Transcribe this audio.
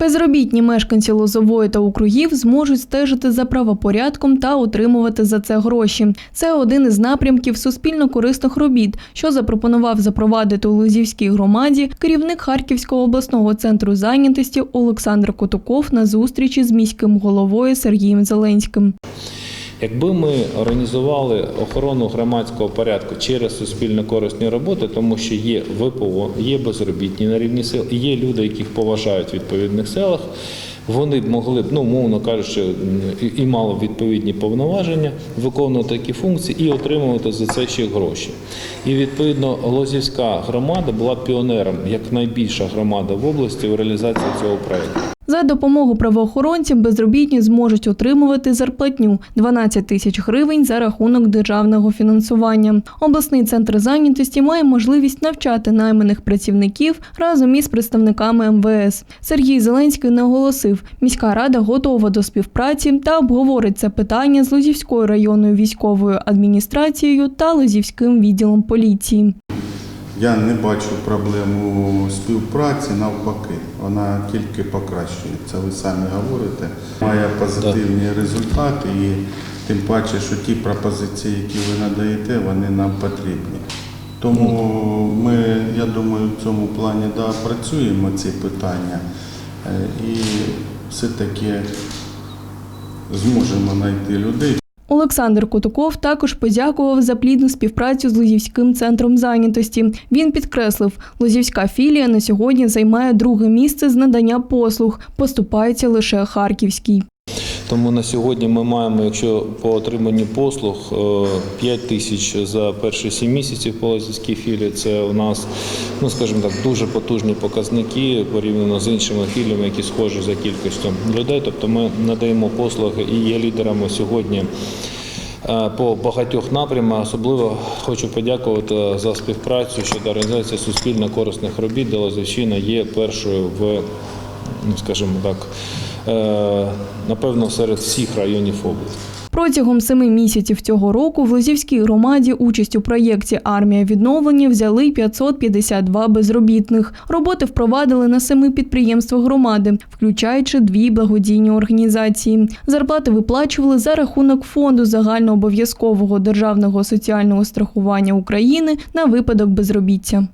Безробітні мешканці Лозової та округів зможуть стежити за правопорядком та отримувати за це гроші. Це один із напрямків суспільно-корисних робіт, що запропонував запровадити у Лозівській громаді керівник Харківського обласного центру зайнятості Олександр Котуков на зустрічі з міським головою Сергієм Зеленським. Якби ми організували охорону громадського порядку через суспільно корисні роботи, тому що є ВПО, є безробітні на рівні сил, є люди, яких поважають в відповідних селах. Вони б могли б, ну мовно кажучи, і- мали б відповідні повноваження виконувати такі функції і отримувати за це ще гроші. І відповідно Лозівська громада була піонером, як найбільша громада в області в реалізації цього проекту. За допомогу правоохоронців безробітні зможуть отримувати зарплатню 12 тисяч гривень за рахунок державного фінансування. Обласний центр зайнятості має можливість навчати найманих працівників разом із представниками МВС. Сергій Зеленський наголосив, міська рада готова до співпраці та обговорить це питання з Лозівською районною військовою адміністрацією та Лозівським відділом поліції. Я не бачу проблему співпраці, навпаки, вона тільки покращується. Ви самі говорите, має позитивні результати, і тим паче, що ті пропозиції, які ви надаєте, вони нам потрібні. Тому ми, я думаю, в цьому плані да, працюємо ці питання е, і все-таки зможемо знайти людей. Олександр Котуков також подякував за плідну співпрацю з Лозівським центром зайнятості. Він підкреслив, Лозівська філія на сьогодні займає друге місце з надання послуг, поступається лише Харківській. Тому на сьогодні ми маємо, якщо по отриманні послуг, е, 5 тисяч за перші 7 місяців по Лозівській філії. Це у нас, ну скажімо так, дуже потужні показники порівняно з іншими філіями, які схожі за кількістю людей. Тобто ми надаємо послуги і є лідерами сьогодні. е, По багатьох напрямах особливо хочу подякувати за співпрацю щодо організації суспільно корисних робіт, де Лозівщина є першою в, ну скажімо так, е, напевно, серед всіх районів області. Протягом семи місяців цього року в Лозівській громаді участь у проєкті Армія відновлення взяли 552 безробітних. Роботи впровадили на семи підприємствах громади, включаючи дві благодійні організації. Зарплати виплачували за рахунок фонду загальнообов'язкового державного соціального страхування України на випадок безробіття.